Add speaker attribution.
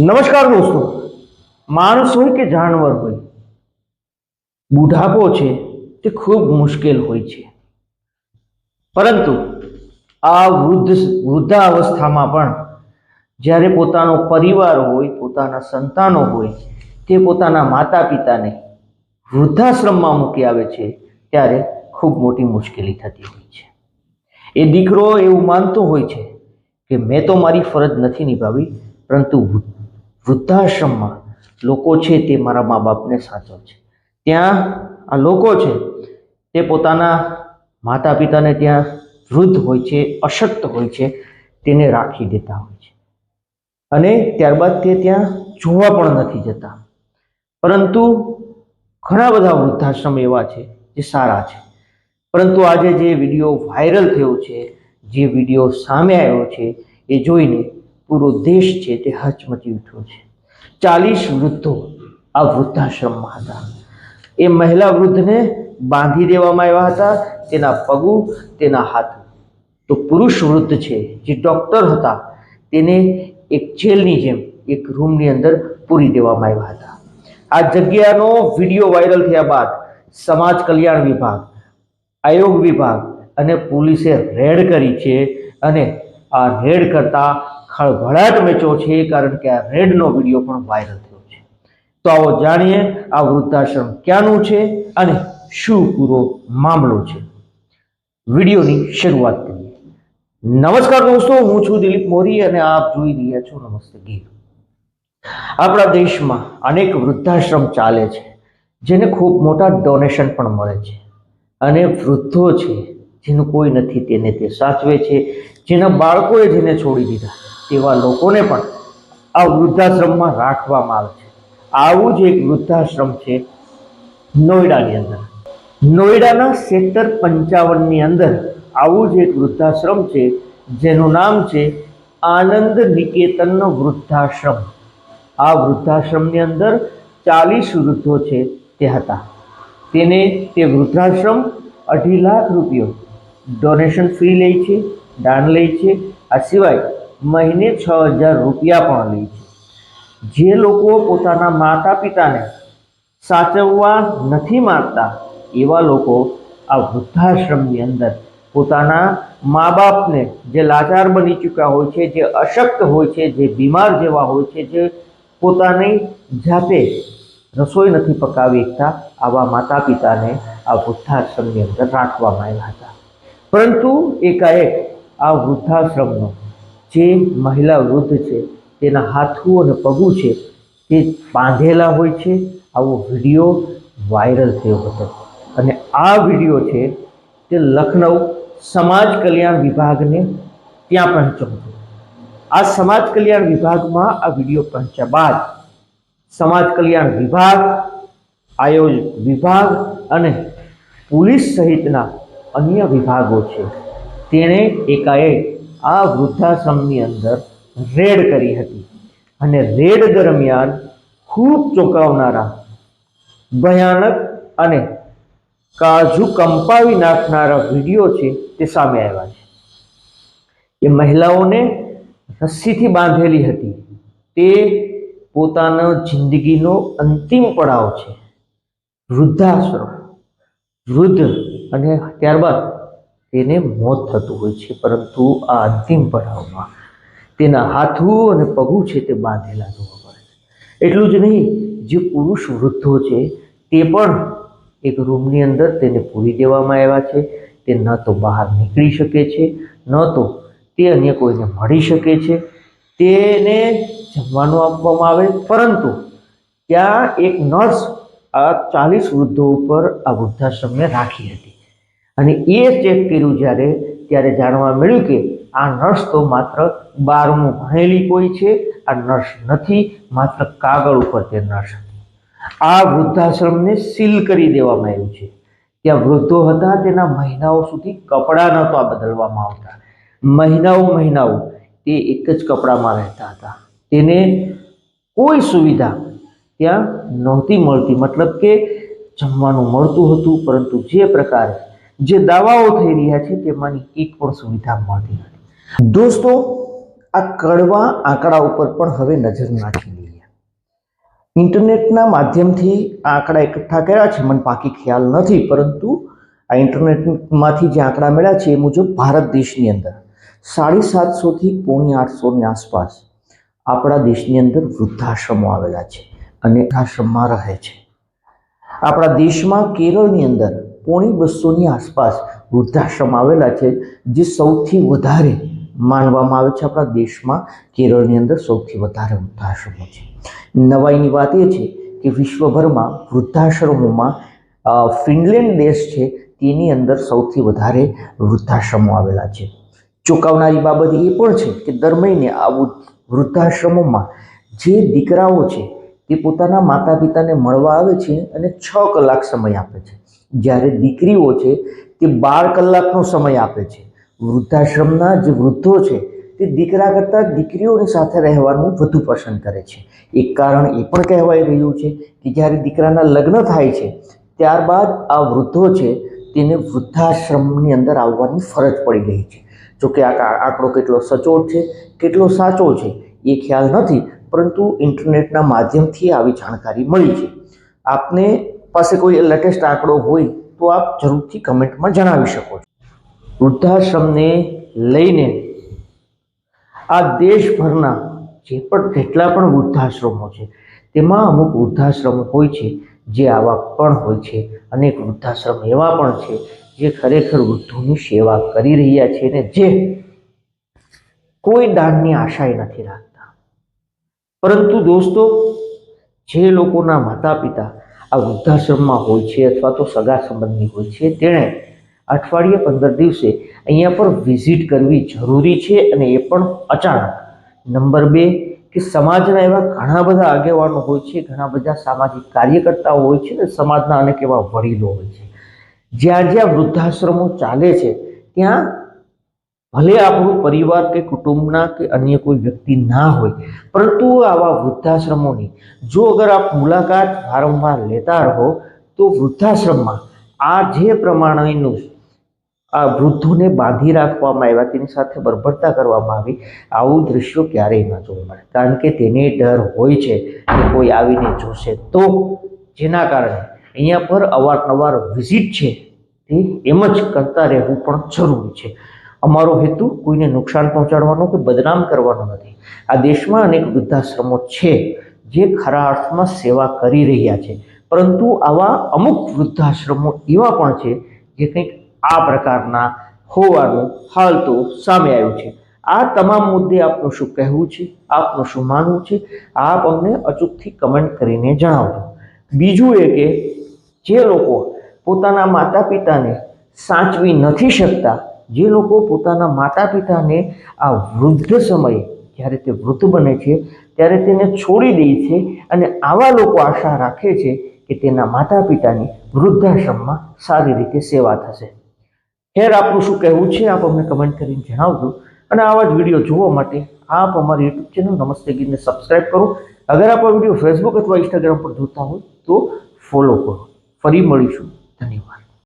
Speaker 1: નમસ્કાર દોસ્તો. માણસ હોય કે જાનવર હોય, બુઢાપો છે તે ખૂબ મુશ્કેલ હોય છે. પરંતુ આ વૃદ્ધ વૃદ્ધાવસ્થામાં પણ જ્યારે પોતાનો પરિવાર હોય, પોતાના સંતાનો હોય, તે પોતાના માતા પિતાને વૃદ્ધાશ્રમમાં મૂકી આવે છે, ત્યારે ખૂબ મોટી મુશ્કેલી થતી હોય છે. એ દીકરો એવું માનતો હોય છે કે, મેં તો મારી ફરજ નથી નિભાવી, પરંતુ વૃદ્ધાશ્રમમાં લોકો છે તે મારા મા બાપને સાચો છે. ત્યાં આ લોકો છે તે પોતાના માતા પિતાને ત્યાં વૃદ્ધ હોય છે, અશક્ત હોય છે, તેને રાખી દેતા હોય છે. અને ત્યારબાદ તે ત્યાં જોવા પણ નથી જતા. પરંતુ ઘણા બધા વૃદ્ધાશ્રમ એવા છે જે સારા છે. પરંતુ આજે જે વીડિયો વાયરલ થયો છે, જે વીડિયો સામે આવ્યો છે, એ જોઈને પૂરો દેશ છે તે હચમચી ઉઠ્યો છે. ચાલીસ વૃદ્ધો આ વૃદ્ધાશ્રમમાં હતા. એ મહિલા વૃદ્ધને બાંધી દેવામાં આવ્યા હતા. તેના પગું, તેના હાથ. તો પુરુષ વૃદ્ધ છે, જે ડૉક્ટર હતા, તેને એક જેલની જેમ એક રૂમની અંદર પૂરી દેવામાં આવ્યા હતા. આ જગ્યાનો વીડિયો વાયરલ થયા બાદ સમાજ કલ્યાણ વિભાગ, આયોગ વિભાગ અને પોલીસે રેડ કરી છે અને આ રેડ કરતા ખળભળાટ મેચો છે, કારણ કે આ રેડનો વીડિયો પણ વાયરલ થયો છે. તો આવો જાણીએ, આ વૃદ્ધાશ્રમ ક્યાંનું છે અને શું પૂરો મામલો છે. વિડીયોની શરૂઆત કરીએ. નમસ્કાર દોસ્તો, હું છું દિલીપ મોરી અને આપ જોઈ રહ્યા છો નમસ્તે ગીર. આપણા દેશમાં અનેક વૃદ્ધાશ્રમ ચાલે છે, જેને ખૂબ મોટા ડોનેશન પણ મળે છે. અને વૃદ્ધો છે, જેનું કોઈ નથી, તેને તે સાચવે છે. જેના બાળકોએ જેને છોડી દીધા. તેવા લોકોને પણ આ વૃદ્ધાશ્રમમાં રાખવામાં આવે છે. આવું જ એક વૃદ્ધાશ્રમ છે નોઈડાની અંદર. નોઈડાના સેક્ટર પંચાવનની અંદર આવું જ એક વૃદ્ધાશ્રમ છે, જેનું નામ છે આનંદ નિકેતનનો વૃદ્ધાશ્રમ. આ વૃદ્ધાશ્રમની અંદર ચાલીસ વૃદ્ધો છે તે હતા. તેને તે વૃદ્ધાશ્રમ અઢી લાખ રૂપિયો ડોનેશન ફી લે છે, દાન લે છે. આ સિવાય મહિને છ હજાર રૂપિયા પણ લે છે. જે લોકો પોતાના માતા પિતાને સાચવવા નથી માગતા, એવા લોકો આ વૃદ્ધાશ્રમની અંદર પોતાના મા બાપને જે લાચાર બની ચૂક્યા હોય છે, જે અશક્ત હોય છે, જે બીમાર જેવા હોય છે, જે પોતાની જાતે રસોઈ નથી પકાવી શકતા આવા માતા પિતાને આ વૃદ્ધાશ્રમની અંદર રાખવામાં આવ્યા હતા. પરંતુ એકાએક આ વૃદ્ધાશ્રમનો જે મહિલા વૃદ્ધ છે, તેના હાથું અને પગું છે, તે બાંધેલા હોય છે. આવો વીડિયો વાયરલ થયો હતો. અને આ વીડિયો છે તે લખનઉ સમાજ કલ્યાણ વિભાગને ત્યાં પહોંચ્યો હતો. આ સમાજ કલ્યાણ વિભાગમાં આ વીડિયો પહોંચ્યા બાદ સમાજ કલ્યાણ વિભાગ આયોજક વિભાગ અને પોલીસ સહિતના અન્ય વિભાગો છે. તેણે એકાએક આ વૃદ્ધાશ્રમની અંદર રેડ કરી હતી. અને રેડ દરમિયાન ખૂબ ચોંકાવનારા, ભયાનક અને કાજુ કંપાવી નાખનારા વીડિયો છે તે સામે આવ્યા છે. એ મહિલાઓને રસ્સીથી બાંધેલી હતી. તે પોતાનો જિંદગીનો અંતિમ પડાવ છે. વૃદ્ધાશ્રમ, વૃદ્ધ અને ત્યારબાદ તેને મોત થતું હોય છે, પરંતુ આ અંતિમ પડાવમાં તેના હાથું અને પગું છે તે બાંધેલા જોવા મળે છે. એટલું જ નહીં, જે પુરુષ વૃદ્ધો છે, તે પણ એક રૂમની અંદર તેને પૂરી દેવામાં આવ્યા છે. તે ન તો બહાર નીકળી શકે છે, ન તો તે અન્ય કોઈને મળી શકે છે. તેને જમવાનું આપવામાં આવે, પરંતુ ત્યાં એક નર્સ આ ચાલીસ વૃદ્ધો ઉપર આ વૃદ્ધાશ્રમને રાખી હતી. અને એ ચેક કર્યું જ્યારે, ત્યારે જાણવા મળ્યું કે આ નર્સ તો માત્ર બારમું ભણેલી કોઈ છે, આ નર્સ નથી, માત્ર કાગળ ઉપર તે નર્સ હતી. આ વૃદ્ધાશ્રમને સીલ કરી દેવામાં આવ્યું છે. ત્યાં વૃદ્ધો હતા, તેના મહિનાઓ સુધી કપડાં નહોતા બદલવામાં આવતા. મહિનાઓ મહિનાઓ તે એક જ કપડામાં રહેતા હતા. તેને કોઈ સુવિધા ત્યાં નહોતી મળતી. મતલબ કે જમવાનું મળતું હતું, પરંતુ જે પ્રકારે જે દાવાઓ થઈ રહ્યા છે તેમાંની એક પણ સુવિધા મળતી નથી. દોસ્તો, આ કડવા આંકડા ઉપર પણ હવે નજર નાખી લઈએ. ઇન્ટરનેટના માધ્યમથી આંકડા એકઠા કર્યા છે, મને પાકી ખ્યાલ નથી, પરંતુ આ ઇન્ટરનેટમાંથી જે આંકડા મળ્યા છે એ મુજબ ભારત દેશની અંદર સાડી સાતસોથી પોણી આઠસોની આસપાસ આપણા દેશની અંદર વૃદ્ધાશ્રમો આવેલા છે અને આશ્રમમાં રહે છે. આપણા દેશમાં કેરળની અંદર પોણી બસોની આસપાસ વૃદ્ધાશ્રમ આવેલા છે, જે સૌથી વધારે માનવામાં આવે છે આપણા દેશમાં, કેરળની અંદર સૌથી વધારે વૃદ્ધાશ્રમો છે. નવાઈની વાત એ છે કે વિશ્વભરમાં વૃદ્ધાશ્રમોમાં ફિનલેન્ડ દેશ છે, તેની અંદર સૌથી વધારે વૃદ્ધાશ્રમો આવેલા છે. ચોંકાવનારી બાબત એ પણ છે કે દર મહિને આ વૃદ્ધ- વૃદ્ધાશ્રમોમાં જે દીકરાઓ છે તે પોતાના માતા પિતાને મળવા આવે છે અને છ કલાક સમય આપે છે. જ્યારે દીકરીઓ છે તે બાર કલાકનો સમય આપે છે. વૃદ્ધાશ્રમના જે વૃદ્ધો છે તે દીકરા કરતાં દીકરીઓની સાથે રહેવાનું વધુ પસંદ કરે છે. એક કારણ એ પણ કહેવાય રહ્યું છે કે જ્યારે દીકરાના લગ્ન થાય છે, ત્યારબાદ આ વૃદ્ધો છે તેને વૃદ્ધાશ્રમની અંદર આવવાની ફરજ પડી રહી છે. જોકે આ- આંકડો કેટલો સચોટ છે, કેટલો સાચો છે, એ ખ્યાલ નથી પરંતુ ઇન્ટરનેટના માધ્યમથી આવી જાણકારી મળી છે. આપને પાસે કોઈ લેટેસ્ટ આંકડો હોય તો આપ જરૂરથી કમેન્ટમાં જણાવી શકો છો. વૃદ્ધાશ્રમને લઈને આ દેશભરના જે પણ જેટલા પણ વૃદ્ધાશ્રમો છે, તેમાં અમુક વૃદ્ધાશ્રમો હોય છે, જે આવા પણ હોય છે, અનેક વૃદ્ધાશ્રમ એવા પણ છે, જે ખરેખર વૃદ્ધોની સેવા કરી રહ્યા છે ને જે કોઈ દાનની આશાય નથી રાખતા. પરંતુ દોસ્તો, જે લોકોના માતા પિતા આ વૃદ્ધાશ્રમમાં હોય છે અથવા તો સગા સંબંધી હોય છે, તેણે અઠવાડિયે પંદર દિવસે અહીંયા પર વિઝિટ કરવી જરૂરી છે અને એ પણ અચાનક. નંબર બે, કે સમાજના એવા ઘણા બધા આગેવાનો હોય છે, ઘણા બધા સામાજિક કાર્યકર્તાઓ હોય છે અને સમાજના અનેક એવા વડીલો હોય છે. જ્યાં જ્યાં વૃદ્ધાશ્રમો ચાલે છે, ત્યાં ભલે આપણું પરિવાર કે કુટુંબના કે અન્ય કોઈ વ્યક્તિ ના હોય, પરંતુ આવા વૃદ્ધાશ્રમોની, જો અગર આપ મુલાકાત વારંવાર લેતા રહો, તો વૃદ્ધાશ્રમમાં આ જે પ્રમાણેનું આ વૃદ્ધોને બાંધી રાખવામાં આવ્યા, તેની સાથે બરબરતા કરવામાં આવી, આવું દ્રશ્યો ક્યારેય ન જોવા મળે. કારણ કે તેને ડર હોય છે કે કોઈ આવીને જોશે તો જેના કારણે અહીંયા પર અવારનવાર વિઝિટ છે તે એમ જ કરતા રહેવું પણ જરૂરી છે. અમારો હેતુ કોઈને નુકસાન પહોંચાડવાનો કે બદનામ કરવાનો નથી. આ દેશમાં અનેક વૃદ્ધાશ્રમો છે જે ખરા અર્થમાં સેવા કરી રહ્યા છે. પરંતુ આવા અમુક વૃદ્ધાશ્રમો એવા પણ છે જે કંઈક આ પ્રકારના હોવાનું હાલ તો સામે આવ્યું છે. આ તમામ મુદ્દે આપનું શું કહેવું છે? આપનું શું માનવું છે? આપ અમને અચૂકથી કમેન્ટ કરીને જણાવજો. બીજું એ કે જે લોકો પોતાના માતા પિતાને સાચવી નથી શકતા જે લોકો પોતાના માતા પિતાને આ વૃદ્ધ સમયે જ્યારે તે વૃદ્ધ બને છે, ત્યારે તેને છોડી દે છે અને આવા લોકો આશા રાખે છે કે તેના માતા પિતાની વૃદ્ધાશ્રમમાં સારી રીતે સેવા થશે. ખેર, આપનું શું કહેવું છે? આપ અમને કમેન્ટ કરીને જણાવજો. અને આવા જ વીડિયો જોવા માટે આપ અમારી યુટ્યુબ ચેનલ નમસ્તે ગીતને સબસ્ક્રાઈબ કરો. અગર આપ આ વીડિયો ફેસબુક અથવા ઇન્સ્ટાગ્રામ પર જોતા હોય તો ફોલો કરો. ફરી મળીશું. ધન્યવાદ.